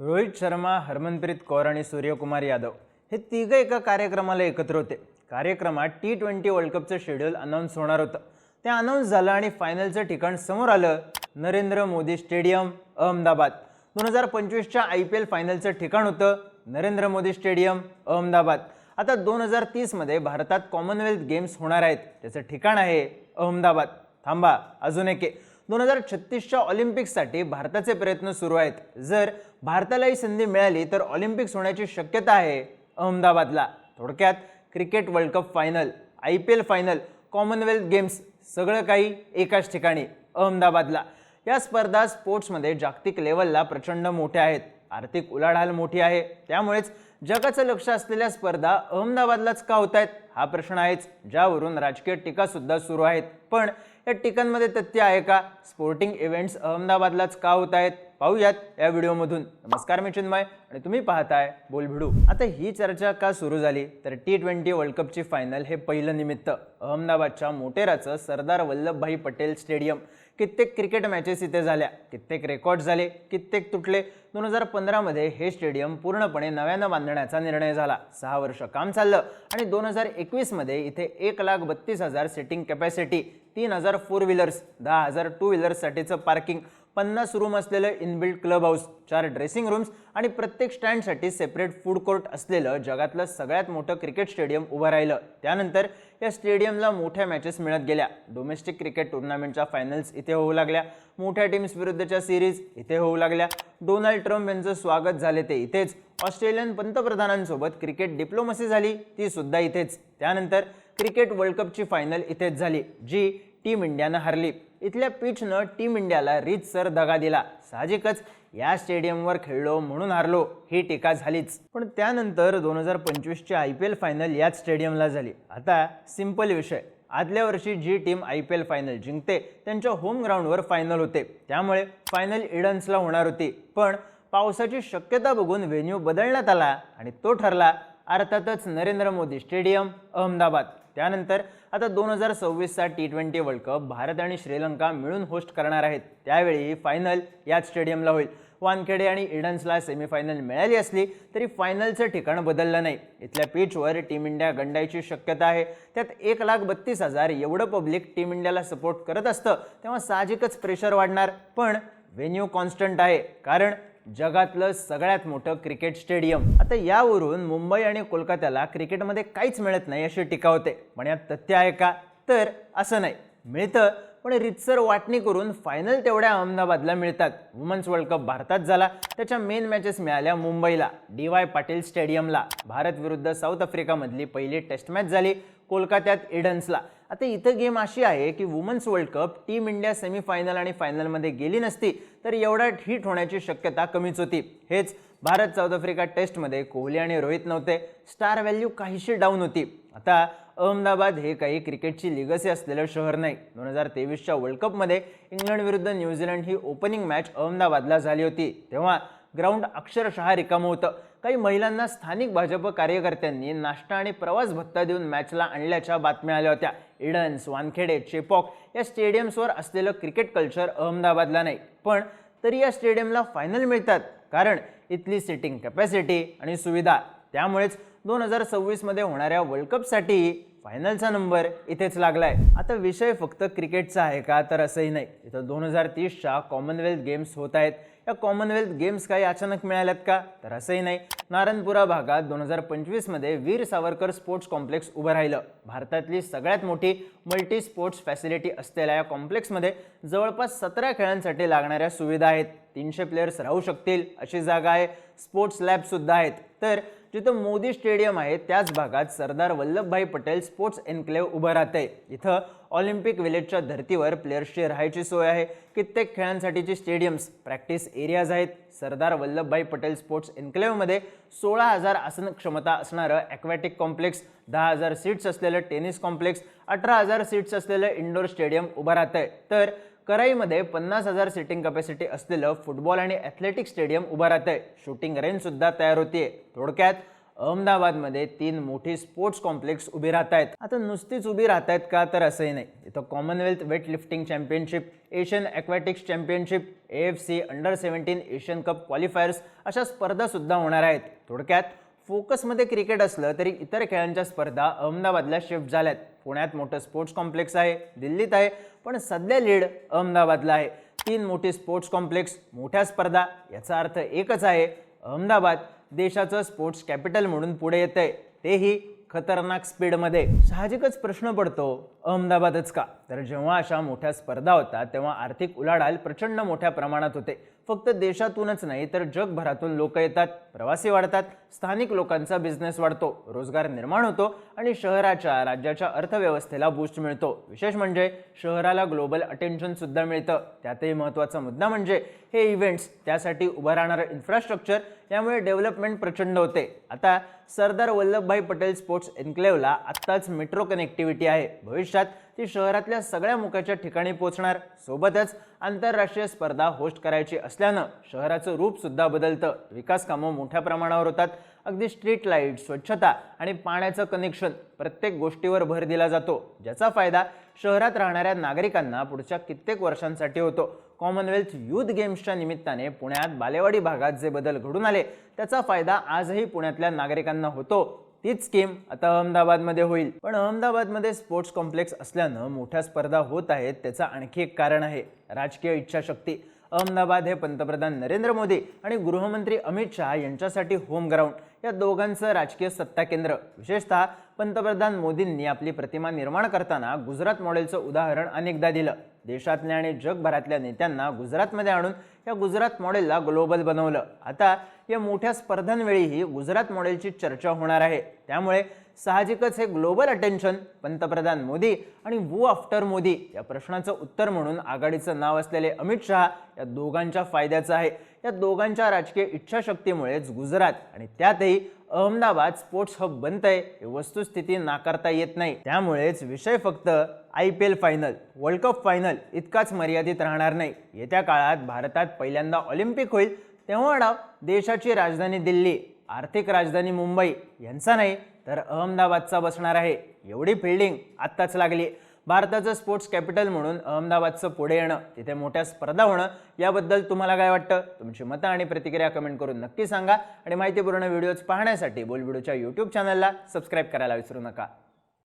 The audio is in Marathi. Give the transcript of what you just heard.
रोहित शर्मा हरमनप्रीत कौर आणि सूर्यकुमार यादव हे तिघं एका कार्यक्रमाला एकत्र होते. कार्यक्रमात टी ट्वेंटी वर्ल्ड कपचं शेड्यूल अनाऊन्स होणार होतं. ते अनाऊन्स झालं आणि फायनलचं ठिकाण समोर आलं नरेंद्र मोदी स्टेडियम अहमदाबाद. दोन हजार पंचवीसच्या आय पी एल फायनलचं ठिकाण होतं नरेंद्र मोदी स्टेडियम अहमदाबाद. आता दोन हजार तीसमध्ये भारतात कॉमनवेल्थ गेम्स होणार आहेत. त्याचं ठिकाण आहे अहमदाबाद. थांबा अजून एक दोन हजार छत्तीसच्या ऑलिम्पिक्ससाठी भारताचे प्रयत्न सुरू आहेत. जर भारताला ही संधी मिळाली तर ऑलिम्पिक्स होण्याची शक्यता आहे अहमदाबादला. थोडक्यात cricket world cup final I P L final commonwealth games सगळं काही एकाच ठिकाणी अहमदाबादला. या स्पर्धा स्पोर्ट्समध्ये जागतिक लेवलला प्रचंड मोठ्या आहेत. आर्थिक उलाढाल मोठी आहे. त्यामुळेच जगाचं लक्ष असलेल्या स्पर्धा अहमदाबादलाच का होत आहेत हा प्रश्न आहेच ज्यावरून राजकीय टीकासुद्धा सुरू आहेत. पण या टीकांमध्ये तथ्य आहे का? स्पोर्टिंग इव्हेंट्स अहमदाबादलाच का होत आहेत? पाहूयात या व्हिडिओमधून. नमस्कार मी चिन्मय आणि तुम्ही पाहताय बोल भिडू आता ही चर्चा का सुरू झाली? तर टी ट्वेंटी वर्ल्ड कपची फायनल हे पहिलं निमित्त. अहमदाबादच्या मोटेराचं सरदार वल्लभभाई पटेल स्टेडियम. कित्येक क्रिकेट मॅचेस इथे झाल्या. कित्येक रेकॉर्ड झाले कित्येक तुटले. दोन हजार पंधरामध्ये हे स्टेडियम पूर्णपणे नव्यानं बांधण्याचा निर्णय झाला. सहा वर्ष काम चाललं आणि दोन हजार एकवीसमध्ये इथे एक लाख बत्तीस हजार सिटिंग कॅपॅसिटी तीन हजार फोर व्हीलर्स दहा हजार टू व्हीलर्ससाठीचं पार्किंग पन्नास रूम असलेलं इनबिल्ड क्लब हाऊस चार ड्रेसिंग रूम्स आणि प्रत्येक स्टँडसाठी सेपरेट फूड कोर्ट असलेलं जगातलं सगळ्यात मोठं क्रिकेट स्टेडियम उभं राहिलं. त्यानंतर या स्टेडियमला मोठ्या मॅचेस मिळत गेल्या. डोमेस्टिक क्रिकेट टुर्नामेंटच्या फायनल्स इथे होऊ लागल्या. मोठ्या टीम्स विरुद्धच्या सिरीज इथे होऊ लागल्या. डोनाल्ड ट्रम्प यांचं स्वागत झाले ते इथेच. ऑस्ट्रेलियन पंतप्रधानांसोबत क्रिकेट डिप्लोमसी झाली ती सुद्धा इथेच. त्यानंतर क्रिकेट वर्ल्ड कपची फायनल इथेच झाली जी टीम इंडियानं हरली. इथल्या पिचनं टीम इंडियाला रीतसर दगा दिला. साहजिकच या स्टेडियमवर खेळलो म्हणून हारलो ही टीका झालीच. पण त्यानंतर दोन हजार पंचवीसची आय पी एल फायनल याच स्टेडियमला झाली. आता सिंपल विषय. आदल्या वर्षी जी team I P L final जिंकते त्यांच्या होम ग्राउंडवर फायनल होते. त्यामुळे फायनल इडन्सला होणार होती. पण पावसाची शक्यता बघून व्हेन्यू बदलण्यात आला आणि तो ठरला अर्थातच नरेंद्र मोदी स्टेडियम अहमदाबाद. त्यानंतर आता दोन हजार सव्वीसचा T twenty world cup Bharat आणि श्रीलंका मिळून होस्ट करणार आहेत. त्यावेळी फायनल याच स्टेडियमला होईल. वानखेडे आणि इडन्सला सेमीफायनल मिळाली असली तरी फायनलचं ठिकाण बदललं नाही. इथल्या पिचवर टीम इंडिया गंडायची शक्यता आहे. त्यात एक लाख बत्तीस हजार एवढं पब्लिक टीम इंडियाला सपोर्ट करत असतं तेव्हा साहजिकच प्रेशर वाढणार. पण व्हेन्यू कॉन्स्टंट आहे. कारण जगातलं सगळ्यात मोठं क्रिकेट स्टेडियम. आता यावरून मुंबई आणि कोलकात्याला क्रिकेटमध्ये काहीच मिळत नाही अशी टीका होते. पण यात तथ्य आहे का? तर असं नाही. मिळतं पण रितसर वाटणी करून फायनल तेवढ्या अहमदाबादला मिळतात. वुमन्स वर्ल्ड कप भारतात झाला. त्याच्या मेन मॅचेस मिळाल्या मुंबईला. डी वाय पाटील स्टेडियमला भारत विरुद्ध साऊथ आफ्रिकामधली पहिली टेस्ट मॅच झाली. कोलकात्यात एडन्सला. आता इथं गेम अशी आहे की women's world cup team India semifinal आणि फायनलमध्ये गेली नसती तर एवढा हिट होण्याची शक्यता कमीच होती. हेच भारत साऊथ आफ्रिका टेस्टमध्ये कोहली आणि रोहित नव्हते. स्टार व्हॅल्यू काहीशी डाऊन होती. आता अहमदाबाद हे काही क्रिकेटची लिगसी असलेलं शहर नाही. दोन हजार तेवीसच्या वर्ल्ड कपमध्ये इंग्लंड विरुद्ध न्यूझीलंड ही ओपनिंग मॅच अहमदाबादला झाली होती. तेव्हा ग्राउंड अक्षरशः रिकामं होतं. काही महिलांना स्थानिक भाजप कार्यकर्त्यांनी नाश्ता आणि प्रवास भत्ता देऊन मॅचला आणल्याच्या बातम्या आल्या होत्या. इडन्स वानखेडे चेपॉक या स्टेडियम्सवर असलेलं क्रिकेट कल्चर अहमदाबादला नाही पण तरी या स्टेडियमला फायनल मिळतात कारण इथली सिटिंग कॅपॅसिटी आणि सुविधा त्यामुळेच दोन हजार सव्वीसमध्ये होणाऱ्या वर्ल्ड कपसाठी फायनलचा नंबर इथेच लागलाय. आता विषय फक्त क्रिकेटचा आहे का? तर असंही नाही. इथं दोन हजार तीसच्या कॉमनवेल्थ गेम्स होत आहेत. या कॉमनवेल्थ गेम्स काही अचानक मिळाल्यात का? तर असंही नाही. नारायणपुरा भागात दोन हजार पंचवीसमध्ये वीर सावरकर स्पोर्ट्स कॉम्प्लेक्स उभं राहिलं. भारतातली सगळ्यात मोठी मल्टी स्पोर्ट्स फॅसिलिटी असलेल्या या कॉम्प्लेक्समध्ये जवळपास सतरा खेळांसाठी लागणाऱ्या सुविधा आहेत. तीनशे प्लेयर्स राहू शकतील अशी जागा आहे. स्पोर्ट्स लॅबसुद्धा आहेत. तर जिथं मोदी स्टेडियम आहे त्याच भागात सरदार वल्लभभाई पटेल स्पोर्ट्स एन्क्लेव्ह उभं राहतंय. इथं ऑलिम्पिक विलेजच्या धर्तीवर प्लेयर्सची राहायची सोय आहे. कित्येक खेळांसाठीची स्टेडियम्स प्रॅक्टिस एरियाज आहेत. सरदार वल्लभभाई पटेल स्पोर्ट्स एन्क्लेव्हमध्ये सोळा हजार आसन क्षमता असणारं ॲक्वॅटिक कॉम्प्लेक्स दहा हजार सीट्स असलेलं टेनिस कॉम्प्लेक्स अठरा हजार सीट्स असलेलं इंडोर स्टेडियम उभं राहतं आहे तर कराईमध्ये पन्नास हजार सिटिंग कॅपॅसिटी असलेलं फुटबॉल आणि ॲथलेटिक स्टेडियम उभं आहे शूटिंग रेंजसुद्धा तयार होते थोडक्यात अहमदाबादमध्ये तीन मोठी स्पोर्ट्स कॉम्प्लेक्स उभी राहत आहेत आता नुसतीच उभी राहत आहेत का तर असंही नाही. इथं commonwealth weight lifting championship Asian aquatics championship A F C under seventeen Asian cup qualifiers अशा स्पर्धासुद्धा होणार आहेत. थोडक्यात फोकसमध्ये क्रिकेट असलं तरी इतर खेळांच्या स्पर्धा अहमदाबादला शिफ्ट झाल्यात. पुण्यात मोठं स्पोर्ट्स कॉम्प्लेक्स आहे दिल्लीत आहे पण सध्या लीड अहमदाबादला आहे. तीन मोठी स्पोर्ट्स कॉम्प्लेक्स मोठ्या स्पर्धा याचा अर्थ एकच आहे अहमदाबाद देशाचं स्पोर्ट्स कॅपिटल म्हणून पुढे येत आहे तेही खतरनाक स्पीडमध्ये साहजिकच प्रश्न पडतो अहमदाबादच का? तर जेव्हा अशा मोठ्या स्पर्धा होतात तेव्हा आर्थिक उलाढाल प्रचंड मोठ्या प्रमाणात होते. फक्त देशातूनच नाही तर जगभरातून लोक येतात प्रवासी वाढतात स्थानिक लोकांचा बिझनेस वाढतो रोजगार निर्माण होतो आणि शहराच्या राज्याच्या अर्थव्यवस्थेला बूस्ट मिळतो. विशेष म्हणजे शहराला ग्लोबल अटेन्शन सुद्धा मिळतं. त्यातही महत्त्वाचा मुद्दा म्हणजे हे इव्हेंट्स त्यासाठी उभं राहणारं इन्फ्रास्ट्रक्चर यामुळे डेव्हलपमेंट प्रचंड होते. आता सरदार वल्लभभाई पटेल स्पोर्ट्स एन्क्लेव्हला आत्ताच मेट्रो कनेक्टिव्हिटी आहे. भविष्यात ती शहरातल्या सगळ्या मुख्याच्या ठिकाणी पोहोचणार. सोबतच आंतरराष्ट्रीय स्पर्धा होस्ट करायची असल्यानं शहराचं रूपसुद्धा बदलतं. विकास कामं मोठ्या प्रमाणावर होतात. अगदी स्ट्रीट लाइट स्वच्छता आणि पाण्याचं कनेक्शन प्रत्येक गोष्टीवर भर दिला जातो. ज्याचा फायदा शहरात राहणाऱ्या नागरिकांना पुढच्या कित्येक वर्षांसाठी होतो. कॉमनवेल्थ युथ गेम्सच्या निमित्ताने पुण्यात बालेवाडी भागात जे बदल घडून आले त्याचा फायदा आजही पुण्यातल्या नागरिकांना होतो. तीच स्कीम आता अहमदाबादमध्ये होईल. पण अहमदाबादमध्ये स्पोर्ट्स कॉम्प्लेक्स असल्यानं मोठ्या स्पर्धा होत आहेत त्याचं आणखी एक कारण आहे. राजकीय इच्छाशक्ती. अहमदाबाद हे पंतप्रधान नरेंद्र मोदी आणि गृहमंत्री अमित शहा यांच्यासाठी होम ग्राउंड. या दोघांचं राजकीय सत्ता केंद्र विशेषतः पंतप्रधान मोदींनी आपली प्रतिमा निर्माण करताना गुजरात मॉडेलचं उदाहरण अनेकदा दिलं. देशातल्या आणि जगभरातल्या नेत्यांना गुजरातमध्ये आणून या गुजरात मॉडेलला ग्लोबल बनवलं. आता या मोठ्या स्पर्धांवेळीही गुजरात मॉडेलची चर्चा होणार आहे. त्यामुळे साहजिकच हे ग्लोबल अटेन्शन पंतप्रधान मोदी आणि वू आफ्टर मोदी या प्रश्नाचं उत्तर म्हणून आघाडीचं नाव असलेले अमित शहा या दोघांच्या फायद्याचं आहे. या दोघांच्या राजकीय इच्छाशक्तीमुळेच गुजरात आणि त्यातही अहमदाबाद स्पोर्ट्स हब बनतंय ही वस्तुस्थिती नाकारता येत नाही. त्यामुळेच विषय फक्त I P L final world cup final इतकाच मर्यादित राहणार नाही. येत्या काळात भारतात पहिल्यांदा ऑलिम्पिक होईल तेव्हा डाव देशाची राजधानी दिल्ली आर्थिक राजधानी मुंबई यांचा नाही तर अहमदाबादचा बसणार आहे. एवढी फिल्डिंग आत्ताच लागली. भारताचं स्पोर्ट्स कॅपिटल म्हणून अहमदाबादचं पुढे येणं तिथे मोठ्या स्पर्धा होणं याबद्दल तुम्हाला काय वाटतं? तुमची मतं आणि प्रतिक्रिया कमेंट करून नक्की सांगा. आणि माहितीपूर्ण व्हिडिओज पाहण्यासाठी बोलबिडूच्या यूट्यूब चॅनलला सबस्क्राईब करायला विसरू नका.